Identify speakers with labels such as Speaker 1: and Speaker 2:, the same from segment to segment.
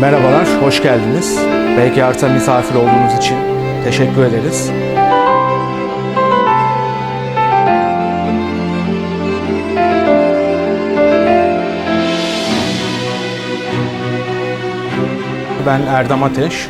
Speaker 1: Merhabalar, hoş geldiniz. Belki Art'a misafir olduğunuz için teşekkür ederiz. Ben Erdem Ateş.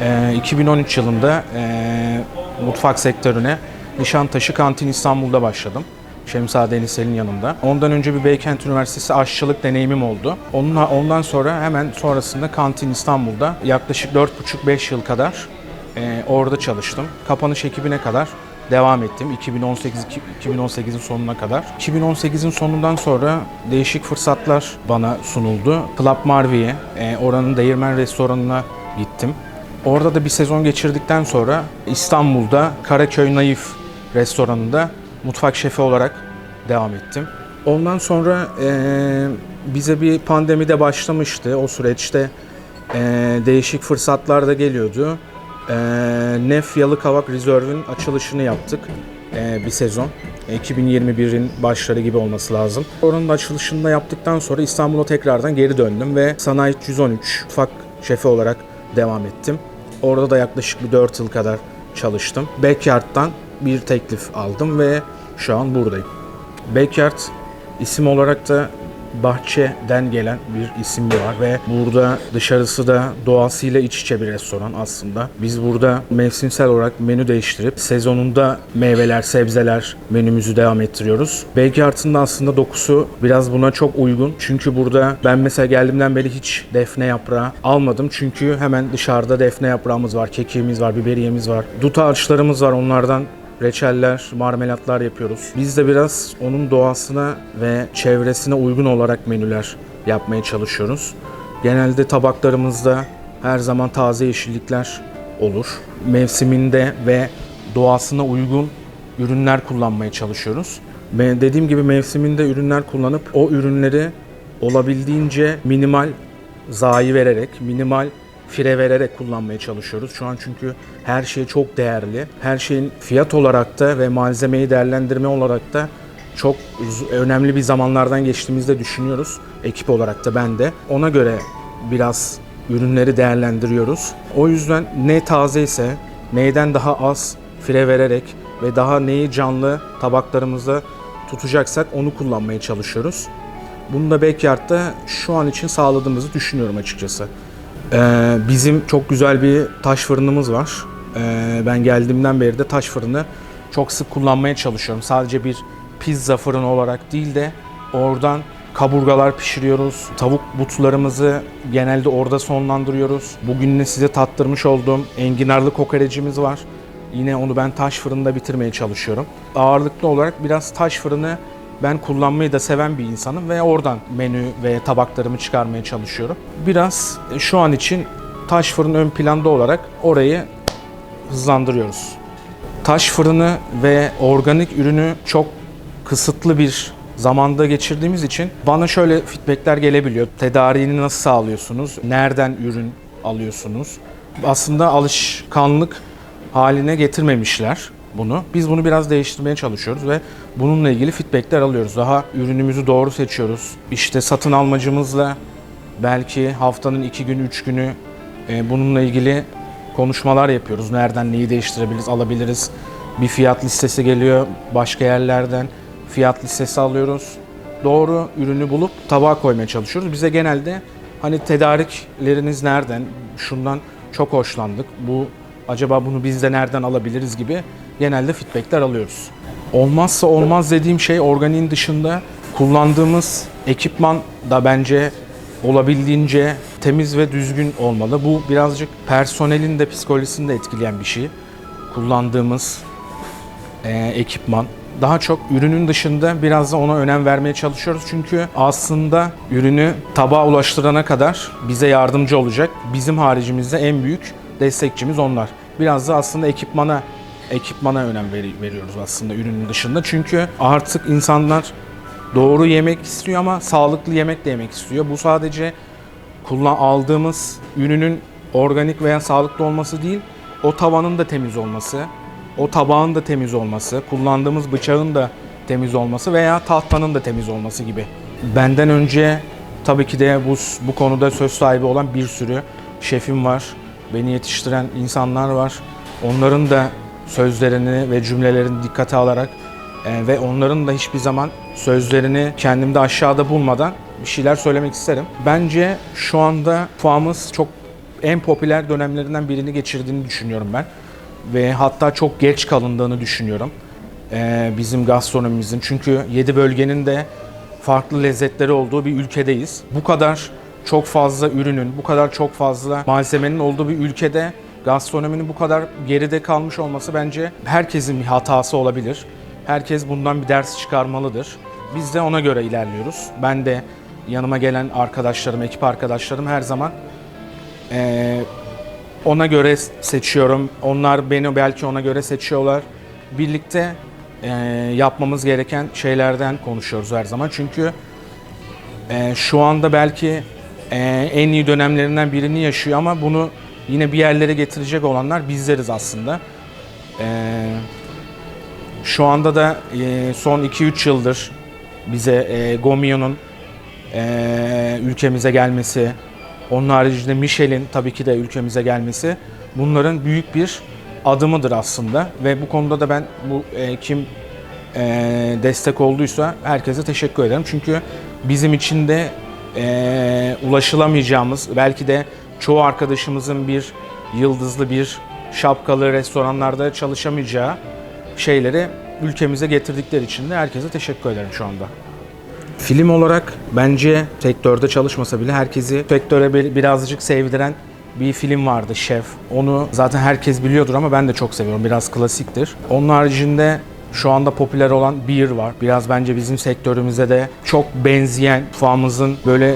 Speaker 1: Ee, 2013 yılında ee, mutfak sektörüne Nişantaşı Kantin İstanbul'da başladım. Şemsa Denizsel'in yanında. Ondan önce bir Beykent Üniversitesi aşçılık deneyimim oldu. Onunla, ondan sonra hemen sonrasında Kantin İstanbul'da yaklaşık 4,5-5 yıl kadar ee, orada çalıştım. Kapanış ekibine kadar devam ettim 2018 2018'in sonuna kadar. 2018'in sonundan sonra değişik fırsatlar bana sunuldu. Club Marvi'ye, e, oranın Değirmen restoranına gittim. Orada da bir sezon geçirdikten sonra İstanbul'da Karaköy Naif restoranında mutfak şefi olarak devam ettim. Ondan sonra e, bize bir pandemi de başlamıştı. O süreçte e, değişik fırsatlar da geliyordu. E, Nef Yalıkavak Reserve'ün açılışını yaptık e, bir sezon. E, 2021'in başları gibi olması lazım. Oranın açılışını da yaptıktan sonra İstanbul'a tekrardan geri döndüm ve Sanayi 113 mutfak şefi olarak devam ettim. Orada da yaklaşık bir 4 yıl kadar çalıştım. Backyard'dan bir teklif aldım ve şu an buradayım. Backyard isim olarak da bahçeden gelen bir isim var ve burada dışarısı da doğasıyla iç içe bir restoran aslında. Biz burada mevsimsel olarak menü değiştirip sezonunda meyveler, sebzeler menümüzü devam ettiriyoruz. Backyard'ın da aslında dokusu biraz buna çok uygun. Çünkü burada ben mesela geldiğimden beri hiç defne yaprağı almadım. Çünkü hemen dışarıda defne yaprağımız var, kekiğimiz var, biberiyemiz var. Dut ağaçlarımız var onlardan reçeller, marmelatlar yapıyoruz. Biz de biraz onun doğasına ve çevresine uygun olarak menüler yapmaya çalışıyoruz. Genelde tabaklarımızda her zaman taze yeşillikler olur. Mevsiminde ve doğasına uygun ürünler kullanmaya çalışıyoruz. Ve dediğim gibi mevsiminde ürünler kullanıp o ürünleri olabildiğince minimal zayi vererek, minimal fire vererek kullanmaya çalışıyoruz. Şu an çünkü her şey çok değerli. Her şeyin fiyat olarak da ve malzemeyi değerlendirme olarak da çok önemli bir zamanlardan geçtiğimizde düşünüyoruz. Ekip olarak da ben de. Ona göre biraz ürünleri değerlendiriyoruz. O yüzden ne taze ise neyden daha az fire vererek ve daha neyi canlı tabaklarımızda tutacaksak onu kullanmaya çalışıyoruz. Bunu da Backyard'da şu an için sağladığımızı düşünüyorum açıkçası. Ee, bizim çok güzel bir taş fırınımız var. Ee, ben geldiğimden beri de taş fırını çok sık kullanmaya çalışıyorum. Sadece bir pizza fırını olarak değil de oradan kaburgalar pişiriyoruz. Tavuk butlarımızı genelde orada sonlandırıyoruz. Bugün de size tattırmış olduğum enginarlı kokorecimiz var. Yine onu ben taş fırında bitirmeye çalışıyorum. Ağırlıklı olarak biraz taş fırını ben kullanmayı da seven bir insanım ve oradan menü ve tabaklarımı çıkarmaya çalışıyorum. Biraz e, şu an için taş fırın ön planda olarak orayı hızlandırıyoruz. Taş fırını ve organik ürünü çok kısıtlı bir zamanda geçirdiğimiz için bana şöyle feedbackler gelebiliyor. Tedariğini nasıl sağlıyorsunuz? Nereden ürün alıyorsunuz? Aslında alışkanlık haline getirmemişler bunu. Biz bunu biraz değiştirmeye çalışıyoruz ve bununla ilgili feedbackler alıyoruz. Daha ürünümüzü doğru seçiyoruz. İşte satın almacımızla belki haftanın iki günü, üç günü e, bununla ilgili konuşmalar yapıyoruz. Nereden neyi değiştirebiliriz, alabiliriz. Bir fiyat listesi geliyor başka yerlerden. Fiyat listesi alıyoruz. Doğru ürünü bulup tabağa koymaya çalışıyoruz. Bize genelde hani tedarikleriniz nereden, şundan çok hoşlandık. Bu acaba bunu biz de nereden alabiliriz gibi genelde feedbackler alıyoruz. Olmazsa olmaz dediğim şey organiğin dışında kullandığımız ekipman da bence olabildiğince temiz ve düzgün olmalı. Bu birazcık personelin de psikolojisini de etkileyen bir şey. Kullandığımız e, ekipman. Daha çok ürünün dışında biraz da ona önem vermeye çalışıyoruz. Çünkü aslında ürünü tabağa ulaştırana kadar bize yardımcı olacak. Bizim haricimizde en büyük destekçimiz onlar. Biraz da aslında ekipmana ekipmana önem veri- veriyoruz aslında ürünün dışında. Çünkü artık insanlar doğru yemek istiyor ama sağlıklı yemek de yemek istiyor. Bu sadece kullan aldığımız ürünün organik veya sağlıklı olması değil, o tavanın da temiz olması, o tabağın da temiz olması, kullandığımız bıçağın da temiz olması veya tahtanın da temiz olması gibi. Benden önce Tabii ki de bu, bu konuda söz sahibi olan bir sürü şefim var. Beni yetiştiren insanlar var. Onların da sözlerini ve cümlelerini dikkate alarak e, ve onların da hiçbir zaman sözlerini kendimde aşağıda bulmadan bir şeyler söylemek isterim. Bence şu anda mutfağımız çok en popüler dönemlerinden birini geçirdiğini düşünüyorum ben. Ve hatta çok geç kalındığını düşünüyorum e, bizim gastronomimizin. Çünkü 7 bölgenin de farklı lezzetleri olduğu bir ülkedeyiz. Bu kadar çok fazla ürünün, bu kadar çok fazla malzemenin olduğu bir ülkede gastronominin bu kadar geride kalmış olması bence herkesin bir hatası olabilir. Herkes bundan bir ders çıkarmalıdır. Biz de ona göre ilerliyoruz. Ben de yanıma gelen arkadaşlarım, ekip arkadaşlarım her zaman eee, ona göre seçiyorum. Onlar beni belki ona göre seçiyorlar. Birlikte eee, yapmamız gereken şeylerden konuşuyoruz her zaman. Çünkü eee, şu anda belki eee, en iyi dönemlerinden birini yaşıyor ama bunu yine bir yerlere getirecek olanlar bizleriz aslında. Eee, şu anda da eee, son 2-3 yıldır bize eee Gomio'nun eee, ülkemize gelmesi, onun haricinde Michel'in tabii ki de ülkemize gelmesi bunların büyük bir adımıdır aslında ve bu konuda da ben bu eee, kim eee, destek olduysa herkese teşekkür ederim. Çünkü bizim için de eee, ulaşılamayacağımız belki de çoğu arkadaşımızın bir yıldızlı bir şapkalı restoranlarda çalışamayacağı şeyleri ülkemize getirdikleri için de herkese teşekkür ederim şu anda. Film olarak bence sektörde çalışmasa bile herkesi sektöre bir- birazcık sevdiren bir film vardı Şef. Onu zaten herkes biliyordur ama ben de çok seviyorum. Biraz klasiktir. Onun haricinde şu anda popüler olan Beer var. Biraz bence bizim sektörümüze de çok benzeyen, mutfağımızın böyle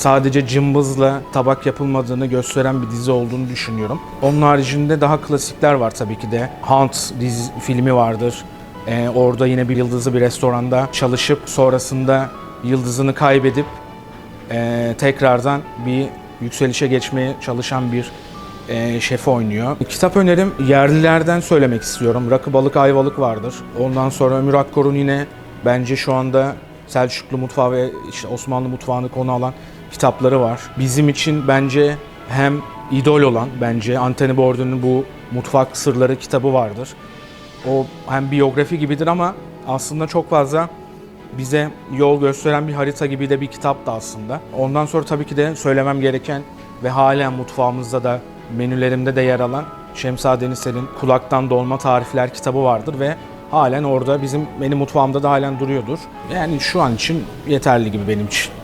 Speaker 1: sadece cımbızla tabak yapılmadığını gösteren bir dizi olduğunu düşünüyorum. Onun haricinde daha klasikler var tabii ki de. Hunt dizi, filmi vardır. Ee, orada yine bir yıldızlı bir restoranda çalışıp sonrasında yıldızını kaybedip e, tekrardan bir yükselişe geçmeye çalışan bir e, şefi oynuyor. Kitap önerim yerlilerden söylemek istiyorum. Rakı Balık Ayvalık vardır. Ondan sonra Ömür Akkor'un yine bence şu anda Selçuklu mutfağı ve işte Osmanlı mutfağını konu alan kitapları var. Bizim için bence hem idol olan bence Antony Bourdain'in bu Mutfak Sırları kitabı vardır. O hem biyografi gibidir ama aslında çok fazla bize yol gösteren bir harita gibi de bir kitap da aslında. Ondan sonra tabii ki de söylemem gereken ve halen mutfağımızda da menülerimde de yer alan Şemsa Denisel'in Kulaktan Dolma Tarifler kitabı vardır ve halen orada bizim benim mutfağımda da halen duruyordur. Yani şu an için yeterli gibi benim için.